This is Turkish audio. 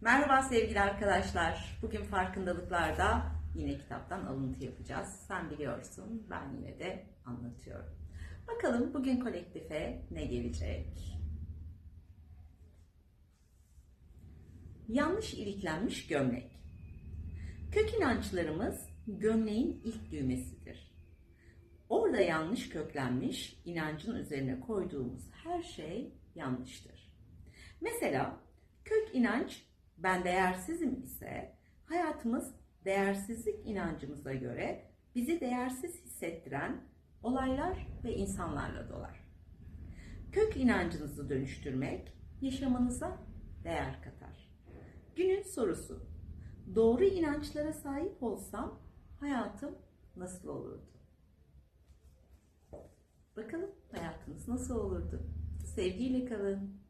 Merhaba sevgili arkadaşlar. Bugün farkındalıklarda yine kitaptan alıntı yapacağız. Sen biliyorsun, ben yine de anlatıyorum. Bakalım bugün kolektife ne gelecek? Yanlış iliklenmiş gömlek. Kök inançlarımız gömleğin ilk düğmesidir. Orada yanlış köklenmiş inancın üzerine koyduğumuz her şey yanlıştır. Mesela kök inanç ben değersizim ise hayatımız değersizlik inancımıza göre bizi değersiz hissettiren olaylar ve insanlarla dolar. Kök inancınızı dönüştürmek yaşamınıza değer katar. Günün sorusu. Doğru inançlara sahip olsam hayatım nasıl olurdu? Bakalım hayatınız nasıl olurdu? Sevgiyle kalın.